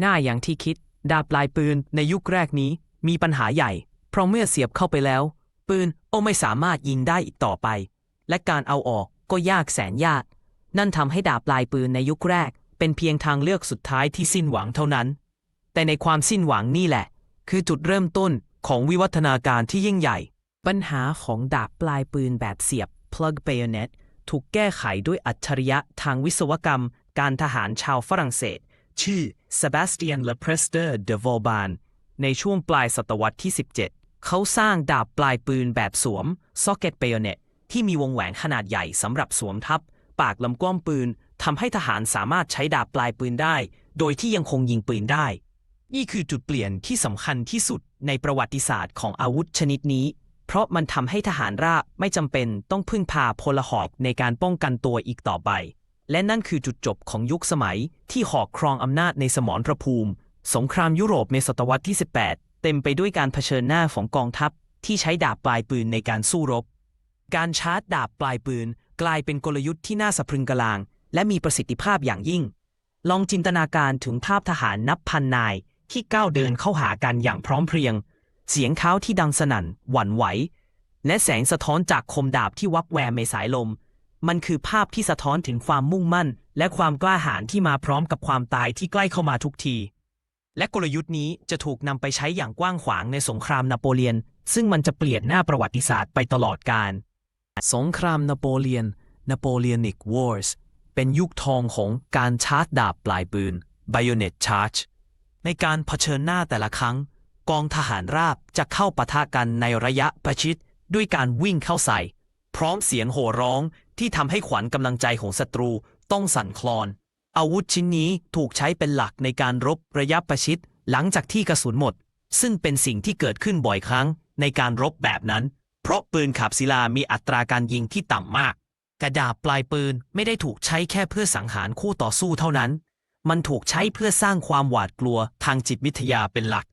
หน้าอย่างที่คิด ดาบปลายปืนในยุคแรกนี้มีปัญหาใหญ่ เพราะเมื่อเสียบเข้าไปแล้ว ปืนโอไม่สามารถยิงได้อีกต่อไป และการเอาออกก็ยากแสนยาก นั่นทำให้ดาบปลายปืนในยุคแรก เป็นเพียงทางเลือกสุดท้ายที่สิ้นหวังเท่านั้น แต่ในความสิ้นหวังนี่แหละ คือจุดเริ่มต้นของวิวัฒนาการที่ยิ่งใหญ่ ปัญหาของดาบปลายปืนแบบเสียบ plug bayonet ถูกแก้ไขด้วยอัจฉริยะทางวิศวกรรม การทหารชาวฝรั่งเศส ชื่อ Sebastian Le Prester de Vauban ในช่วงปลายศตวรรษที่ 17 เขาสร้างดาบปลายปืนแบบสวม socket bayonet ที่มีวงแหวนขนาดใหญ่สำหรับสวมทับ ปากลำกล้องปืนทำให้ทหารสามารถใช้ดาบปลายปืนได้ โดยที่ยังคงยิงปืนได้ นี่คือจุดเปลี่ยนที่สำคัญที่สุดในประวัติศาสตร์ของอาวุธชนิดนี้ เพราะมันทำให้ทหารราบไม่จำเป็นต้องพึ่งพาพลหอกในการป้องกันตัวอีกต่อไป และนั่นคือจุดจบของยุคสมัยที่หอกครองอำนาจในสมรภูมิ สงครามยุโรปในศตวรรษที่ 18 เต็มไปด้วยการเผชิญหน้าของกองทัพที่ใช้ดาบปลายปืนในการสู้รบ การชาร์จดาบปลายปืน กลายเป็นกลยุทธ์ที่น่าสะพรึงกลาง และมีประสิทธิภาพอย่างยิ่ง ลองจินตนาการถึงภาพทหารนับพันนายที่ก้าวเดินเข้าหากันอย่างพร้อมเพรียง เสียงเท้าที่ดังสนั่น หวั่นไหว และแสงสะท้อนจากคมดาบที่วับแวมในสายลม มันคือภาพที่สะท้อนถึงความมุ่งมั่น และความกล้าหาญที่มาพร้อมกับความตายที่ใกล้เข้ามาทุกที และกลยุทธ์นี้จะถูกนำไปใช้อย่างกว้างขวางในสงครามนโปเลียน ซึ่งมันจะเปลี่ยนหน้าประวัติศาสตร์ไปตลอดกาลสงครามนโปเลียน Napoleonic Wars เป็นยุคทองของการชาร์จดาบปลายปืน Bayonet Charge ในการเผชิญหน้าแต่ละครั้ง กองทหารราบจะเข้าปะทะกันในระยะประชิดด้วยการวิ่งเข้าใส่ พร้อมเสียงโห่ร้อง ที่ทำให้ขวัญกำลังใจของศัตรูต้องสั่นคลอน อาวุธชิ้นนี้ถูกใช้เป็นหลักในการรบระยะประชิดหลังจากที่กระสุนหมด ซึ่งเป็นสิ่งที่เกิดขึ้นบ่อยครั้งในการรบแบบนั้น เพราะปืนขับศิลามีอัตราการยิงที่ต่ำมาก กระดาบปลายปืนไม่ได้ถูกใช้แค่เพื่อสังหารคู่ต่อสู้เท่านั้น มันถูกใช้เพื่อสร้างความหวาดกลัวทางจิตวิทยาเป็นหลัก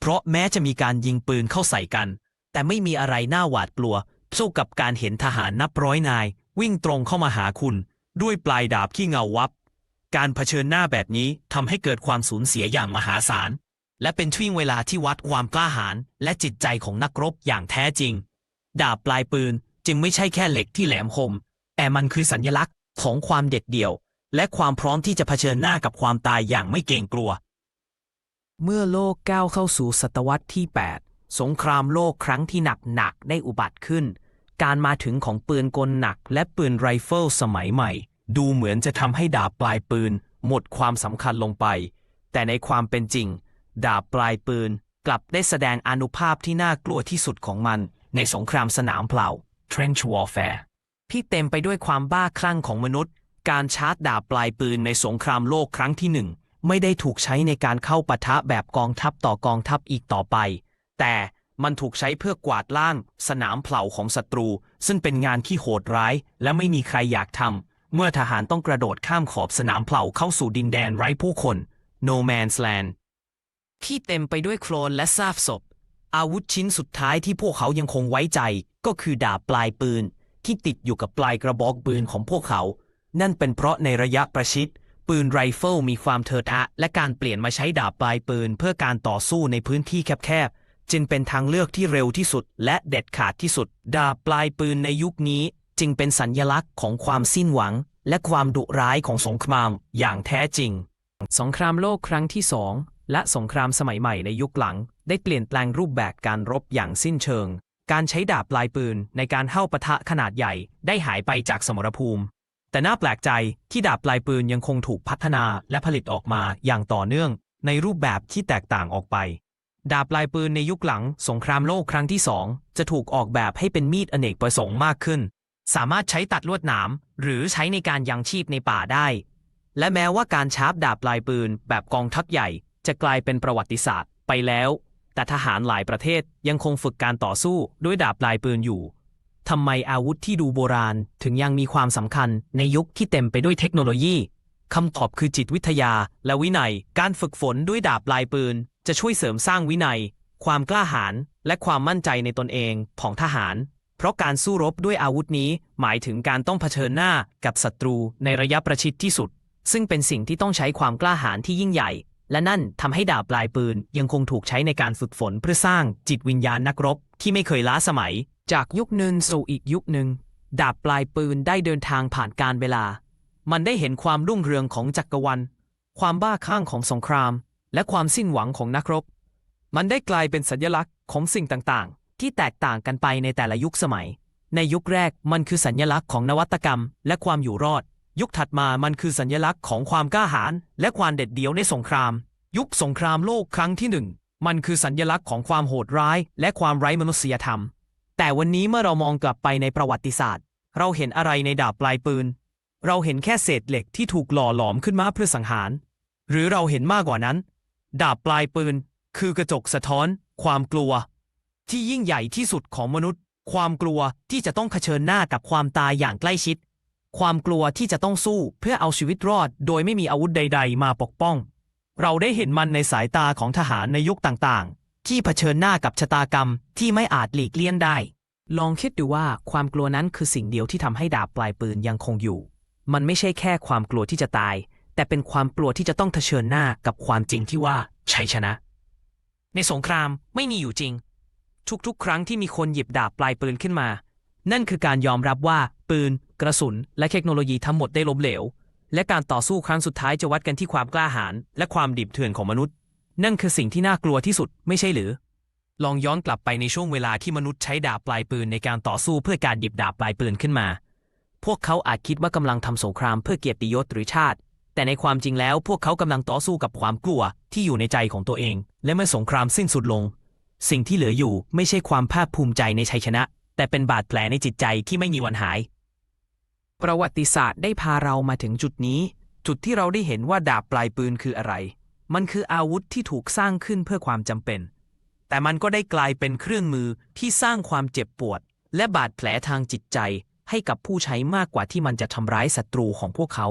เพราะแม้จะมีการยิงปืนเข้าใส่กัน แต่ไม่มีอะไรน่าหวาดกลัวสู้กับการเห็นทหารนับร้อยนาย วิ่งตรงเข้ามาหาคุณ ด้วยปลายดาบที่เงาวับ การเผชิญหน้าแบบนี้ทำให้เกิดความสูญเสียอย่างมหาศาล และเป็นช่วงเวลาที่วัดความกล้าหาญและจิตใจของนักรบอย่างแท้จริง ดาบปลายปืนจึงไม่ใช่แค่เหล็กที่แหลมคม แต่มันคือสัญลักษณ์ของความเด็ดเดี่ยว และความพร้อมที่จะเผชิญหน้ากับความตายอย่างไม่เกรงกลัว เมื่อโลกก้าวเข้าสู่ศตวรรษที่ 8 สงครามโลกครั้งที่หนักหนักได้อุบัติขึ้น การมาถึงของปืนกลหนักและปืนไรเฟิลสมัยใหม่ ดูเหมือนจะทำให้ดาบปลายปืน หมดความสำคัญลงไป แต่ในความเป็นจริง ดาบปลายปืนกลับได้แสดงอนุภาพที่น่ากลัวที่สุดของมัน ในสงครามสนามเปล่า Trench Warfare ที่เต็มไปด้วยความบ้าคลั่งของมนุษย์ การชาร์จดาบปลายปืนในสงครามโลกครั้งที่หนึ่งไม่ได้ถูกใช้ในการเข้าปะทะแบบกองทัพต่อกองทัพอีกต่อไป แต่ มันถูกใช้เพื่อกวาดล้าง สนามเผาของศัตรู ซึ่งเป็นงานที่โหดร้าย และไม่มีใครอยากทำ เมื่อทหารต้องกระโดดข้ามขอบสนามเผาเข้าสู่ดินแดนไร้ผู้คน No Man's Land ที่เต็มไปด้วยโคลนและซากศพ อาวุธชิ้นสุดท้ายที่พวกเขายังคงไว้ใจ ก็คือดาบปลายปืน ที่ติดอยู่กับปลายกระบอกปืนของพวกเขา นั่นเป็นเพราะในระยะประชิดปืนไรเฟิลมีความเถอะทะและการเปลี่ยนมาใช้ดาบปลายปืนเพื่อการต่อสู้ในพื้นที่แคบๆ จึงเป็นทางเลือกที่เร็วที่สุด และเด็ดขาดที่สุด ดาบปลายปืนในยุคนี้ จึงเป็นสัญญลักษณ์ของความสิ้นหวัง และความดุร้ายของสงครามอย่างแท้จริง สงครามโลกครั้งที่สองและสงครามสมัยใหม่ในยุคหลัง ได้เปลี่ยนแปลงรูปแบบการรบอย่างสิ้นเชิง การใช้ดาบปลายปืนในการเข้าปะทะขนาดใหญ่ได้หายไปจากสมรภูมิ แต่น่าแปลกใจที่ดาบปลายปืนยังคงถูกพัฒนาและผลิตออกมาอย่างต่อเนื่อง ในรูปแบบที่แตกต่างออกไป ดาบปลายปืนในยุคหลังสงครามโลกครั้งที่สองจะถูกออกแบบให้เป็นมีดอเนกประสงค์มากขึ้น สามารถใช้ตัดลวดหนามหรือใช้ในการยังชีพในป่าได้ และแม้ว่าการชาร์ปดาบปลายปืนแบบกองทัพใหญ่ จะกลายเป็นประวัติศาสตร์ไปแล้ว แต่ทหารหลายประเทศยังคงฝึกการต่อสู้ด้วยดาบปลายปืนอยู่ทำไมอาวุธที่ดูโบราณถึงยังมีความสำคัญในยุคที่เต็มไปด้วยเทคโนโลยี คำตอบคือจิตวิทยาและวินัย การฝึกฝนด้วยดาบปลายปืน จะช่วยเสริมสร้างวินัย ความกล้าหาญและความมั่นใจในตนเองของทหาร เพราะการสู้รบด้วยอาวุธนี้ หมายถึงการต้องเผชิญหน้ากับศัตรูในระยะประชิดที่สุด ซึ่งเป็นสิ่งที่ต้องใช้ความกล้าหาญที่ยิ่งใหญ่ และนั่นทำให้ดาบปลายปืนยังคงถูกใช้ในการฝึกฝนเพื่อสร้างจิตวิญญาณนักรบ ที่ไม่เคยล้าสมัย จากยุคหนึ่งสู่อีกยุคหนึ่งดาบปลายปืนได้เดินทางผ่านการเวลา มันได้เห็นความรุ่งเรืองของจักรวรรดิความบ้าคลั่งของสงคราม และความสิ้นหวังของนักรบ มันได้กลายเป็นสัญลักษณ์ของสิ่งต่างๆ ที่แตกต่างกันไปในแต่ละยุคสมัย ในยุคแรกมันคือสัญลักษณ์ของนวัตกรรม และความอยู่รอด ยุคถัดมามันคือสัญลักษณ์ของความกล้าหาญและความเด็ดเดี่ยวในสงคราม ยุคสงครามโลกครั้งที่หนึ่งมันคือสัญลักษณ์ของความโหดร้าย และความไร้มนุษยธรรม แต่วันนี้เมื่อเรามองกลับไปในประวัติศาสตร์ เราเห็นอะไรในดาบปลายปืน เราเห็นแค่เศษเหล็กที่ถูกหล่อหลอมขึ้นมาเพื่อสังหาร หรือเราเห็นมากกว่านั้น ดาบปลายปืน คือกระจกสะท้อน ความกลัว ที่ยิ่งใหญ่ที่สุดของมนุษย์ ความกลัวที่จะต้องเผชิญหน้ากับความตายอย่างใกล้ชิด ความกลัวที่จะต้องสู้เพื่อเอาชีวิตรอด โดยไม่มีอาวุธใด ๆ มาปกป้อง เราได้เห็นมันในสายตาของทหารในยุคต่างๆ ที่เผชิญหน้ากับชะตากรรมที่ไม่อาจหลีกเลี่ยงได้ ลองคิดดูว่าความกลัวนั้นคือสิ่งเดียวที่ทำให้ดาบปลายปืนยังคงอยู่ มันไม่ใช่แค่ความกลัวที่จะตาย แต่เป็นความกลัวที่จะต้องเผชิญหน้ากับความจริงที่ว่าชัยชนะ ในสงครามไม่มีอยู่จริง ทุกๆ ครั้งที่มีคนหยิบดาบปลายปืนขึ้นมา นั่นคือการยอมรับว่าปืน กระสุน และเทคโนโลยีทั้งหมดได้ล้มเหลว และการต่อสู้ครั้งสุดท้ายจะวัดกันที่ความกล้าหาญและความดิบเถื่อนของมนุษย์ นั่นคือสิ่งที่น่ากลัวที่สุดไม่ใช่หรือ ลองย้อนกลับไปในช่วงเวลาที่มนุษย์ใช้ดาบปลายปืนในการต่อสู้เพื่อการหยิบดาบปลายปืนขึ้นมา พวกเขาอาจคิดว่ากำลังทำสงครามเพื่อเกียรติยศหรือชาติ แต่ในความจริงแล้วพวกเขากำลังต่อสู้กับความกลัวที่อยู่ในใจของตัวเอง และเมื่อสงครามสิ้นสุดลง สิ่งที่เหลืออยู่ไม่ใช่ความภาคภูมิใจในชัยชนะ แต่เป็นบาดแผลในจิตใจที่ไม่มีวันหาย ประวัติศาสตร์ได้พาเรามาถึงจุดนี้ จุดที่เราได้เห็นว่าดาบปลายปืนคืออะไร มันคืออาวุธที่ถูกสร้างขึ้นเพื่อความจำเป็น แต่มันก็ได้กลายเป็นเครื่องมือที่สร้างความเจ็บปวด และบาดแผลทางจิตใจ ให้กับผู้ใช้มากกว่าที่มันจะทำร้ายศัตรูของพวกเขา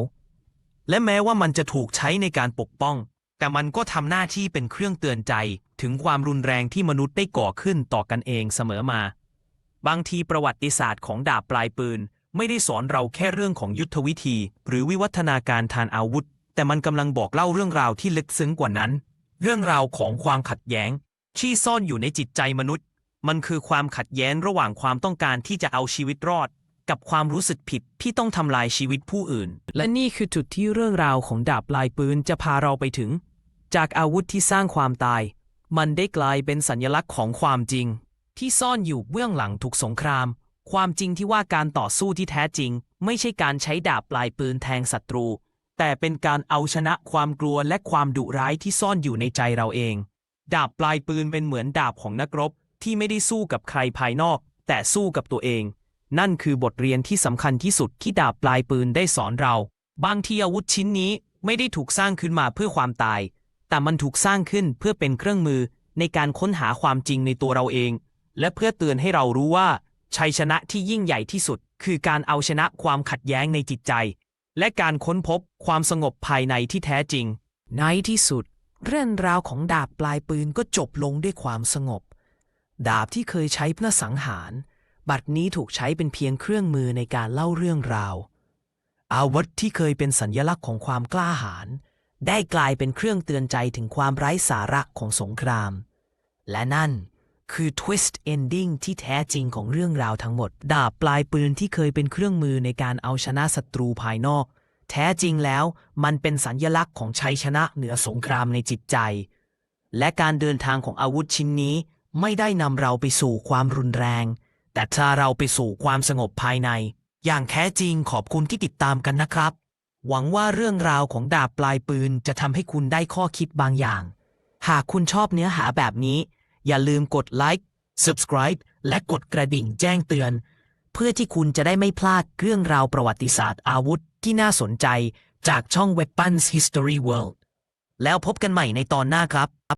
และแม้ว่ามันจะถูกใช้ในการปกป้อง แต่มันก็ทำหน้าที่เป็นเครื่องเตือนใจถึงความรุนแรงที่มนุษย์ได้ก่อขึ้นต่อกันเองเสมอมา บางทีประวัติศาสตร์ของดาบปลายปืน ไม่ได้สอนเราแค่เรื่องของยุทธวิธี หรือวิวัฒนาการทางอาวุธ แต่มันกำลังบอกเล่าเรื่องราวที่ลึกซึ้งกว่านั้น เรื่องราวของความขัดแย้ง ที่ซ่อนอยู่ในจิตใจมนุษย์ มันคือความขัดแย้งระหว่างความต้องการที่จะเอาชีวิตรอด กับความรู้สึกผิดที่ต้องทำลายชีวิตผู้อื่น และนี่คือจุดที่เรื่องราวของดาบปลายปืนจะพาเราไปถึง จากอาวุธที่สร้างความตาย มันได้กลายเป็นสัญลักษณ์ของความจริง ที่ซ่อนอยู่เบื้องหลังทุกสงคราม ความจริงที่ว่าการต่อสู้ที่แท้จริง ไม่ใช่การใช้ดาบปลายปืนแทงศัตรู แต่เป็นการเอาชนะความกลัวและความดุร้ายที่ซ่อนอยู่ในใจเราเอง ดาบปลายปืนเป็นเหมือนดาบของนักรบที่ไม่ได้สู้กับใครภายนอก แต่สู้กับตัวเอง นั่นคือบทเรียนที่สำคัญที่สุดที่ดาบปลายปืนได้สอนเรา บางทีอาวุธชิ้นนี้ไม่ได้ถูกสร้างขึ้นมาเพื่อความตาย แต่มันถูกสร้างขึ้นเพื่อเป็นเครื่องมือในการค้นหาความจริงในตัวเราเอง และเพื่อเตือนให้เรารู้ว่า ชัยชนะที่ยิ่งใหญ่ที่สุด คือการเอาชนะความขัดแย้งในจิตใจ และการค้นพบความสงบภายในที่แท้จริง ในที่สุด เรื่องราวของดาบปลายปืนก็จบลงด้วยความสงบ ดาบที่เคยใช้เพื่อสังหาร บัดนี้ถูกใช้เป็นเพียงเครื่องมือในการเล่าเรื่องราว อาวุธที่เคยเป็นสัญลักษณ์ของความกล้าหาญได้กลายเป็นเครื่องเตือนใจถึงความไร้สาระของสงคราม และนั่นคือ twist ending ที่แท้จริงของเรื่องราวทั้งหมด ดาบปลายปืนที่เคยเป็นเครื่องมือในการเอาชนะศัตรูภายนอก แท้จริงแล้วมันเป็นสัญญลักษณ์ของชัยชนะเหนือสงครามในจิตใจ และการเดินทางของอาวุธชิ้นนี้ไม่ได้นำเราไปสู่ความรุนแรง แต่ถ้าเราไปสู่ความสงบภายใน อย่างแท้จริงขอบคุณที่ติดตามกันนะครับ หวังว่าเรื่องราวของดาบปลายปืนจะทำให้คุณได้ข้อคิดบางอย่าง หากคุณชอบเนื้อหาแบบนี้ อย่าลืมกดไลค์ subscribe และกดกระดิ่งแจ้งเตือน เพื่อที่คุณจะได้ไม่พลาดเรื่องราวประวัติศาสตร์อาวุธที่น่าสนใจจากช่อง Weapons History World แล้วพบกันใหม่ในตอนหน้าครับ